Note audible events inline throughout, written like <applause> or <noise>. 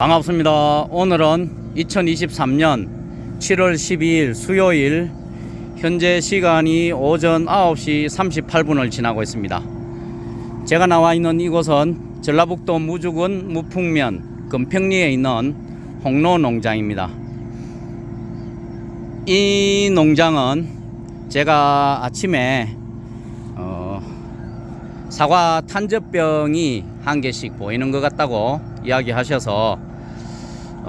반갑습니다. 오늘은 2023년 7월 12일 수요일 현재 시간이 오전 9시 38분을 지나고 있습니다. 제가 나와 있는 이곳은 전라북도 무주군 무풍면 금평리에 있는 홍로 농장입니다. 이 농장은 제가 아침에 어, 사과 탄저병이 한 개씩 보이는 것 같다고 이야기하셔서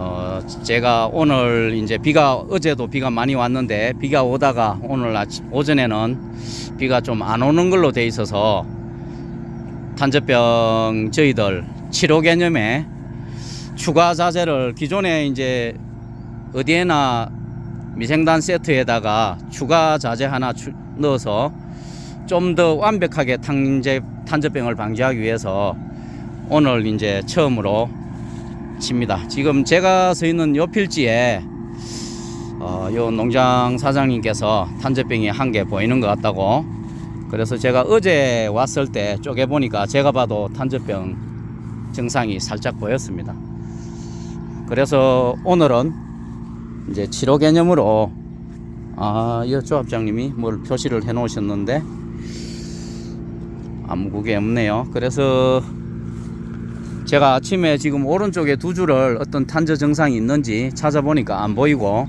어, 제가 오늘 이제 비가 어제도 비가 많이 왔는데 비가 오다가 오늘 아침 오전에는 비가 좀 안 오는 걸로 돼 있어서 탄저병 저희들 치료 개념에 추가 자재를 기존에 이제 어디에나 미생단 세트에다가 추가 자재 하나 추- 넣어서 좀 더 완벽하게 탄제, 탄저병을 방지하기 위해서 오늘 이제 처음으로 칩니다. 지금 제가 서 있는 요 필지에 어, 요 농장 사장님께서 탄저병이 한 개 보이는 것 같다고 그래서 제가 어제 왔을 때 쪼개 보니까 제가 봐도 탄저병 증상이 살짝 보였습니다. 그래서 오늘은 이제 치료 개념으로 아, 이 조합장님이 뭘 표시를 해 놓으셨는데 아무 그게 없네요. 그래서 제가 아침에 지금 오른쪽에 두 줄을 어떤 탄저 증상이 있는지 찾아보니까 안 보이고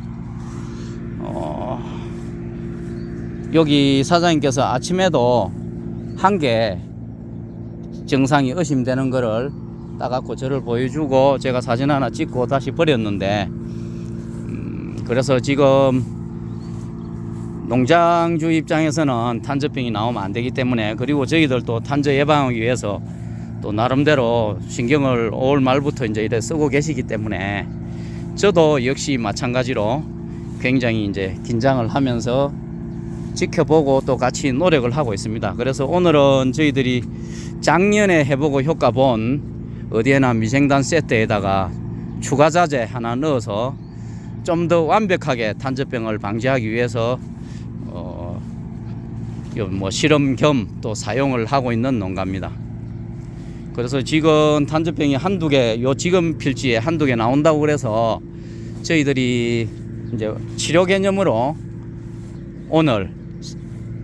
어, 여기 사장님께서 아침에도 한 개 증상이 의심되는 거를 따갖고 저를 보여주고 제가 사진 하나 찍고 다시 버렸는데 음, 그래서 지금 농장주 입장에서는 탄저병이 나오면 안 되기 때문에 그리고 저희들도 탄저 예방하기 위해서 또 나름대로 신경을 5월 말부터 이제 이래 쓰고 계시기 때문에 저도 역시 마찬가지로 굉장히 이제 긴장을 하면서 지켜보고 또 같이 노력을 하고 있습니다. 그래서 오늘은 저희들이 작년에 해보고 효과 본 어디에나 미생단 세트에다가 추가 자재 하나 넣어서 좀 더 완벽하게 탄저병을 방지하기 위해서 어, 요뭐 실험 겸 또 사용을 하고 있는 농가입니다. 그래서 지금 탄저병이 한두 개, 요 지금 필지에 한두 개 나온다고 그래서 저희들이 이제 치료 개념으로 오늘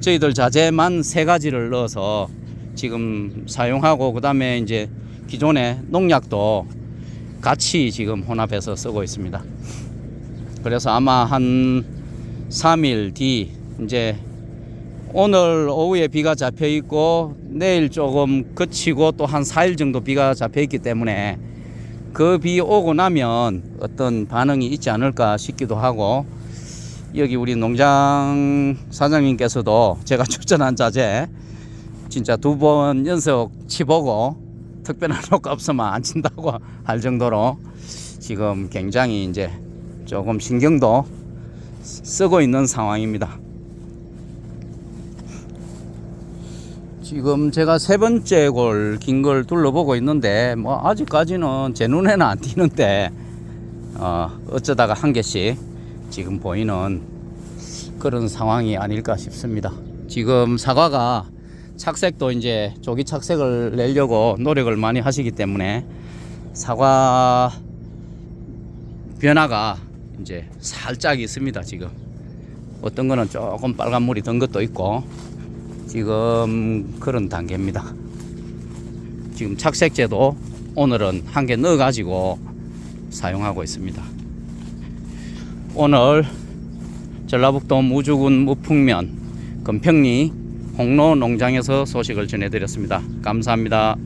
저희들 자재만 세 가지를 넣어서 지금 사용하고 그다음에 이제 기존의 농약도 같이 지금 혼합해서 쓰고 있습니다. 그래서 아마 한 3일 뒤 이제 오늘 오후에 비가 잡혀 있고 내일 조금 그치고 또 한 4일 정도 비가 잡혀 있기 때문에 그 비 오고 나면 어떤 반응이 있지 않을까 싶기도 하고 여기 우리 농장 사장님께서도 제가 <laughs> 추천한 자재 진짜 두 번 연속 치보고 특별한 <laughs> 효과 없으면 안 친다고 할 정도로 지금 굉장히 이제 조금 신경도 쓰고 있는 상황입니다. 지금 제가 세 번째 골 긴 걸 둘러보고 있는데 뭐 아직까지는 제 눈에는 안 띄는데 어, 어쩌다가 한 개씩 지금 보이는 그런 상황이 아닐까 싶습니다. 지금 사과가 착색도 이제 조기 착색을 내려고 노력을 많이 하시기 때문에 사과 변화가 이제 살짝 있습니다. 지금 어떤 거는 조금 빨간 물이 든 것도 있고 지금 그런 단계입니다. 지금 착색제도 오늘은 한 개 넣어 가지고 사용하고 있습니다. 오늘 전라북도 무주군 무풍면 금평리 홍로 농장에서 소식을 전해드렸습니다. 감사합니다.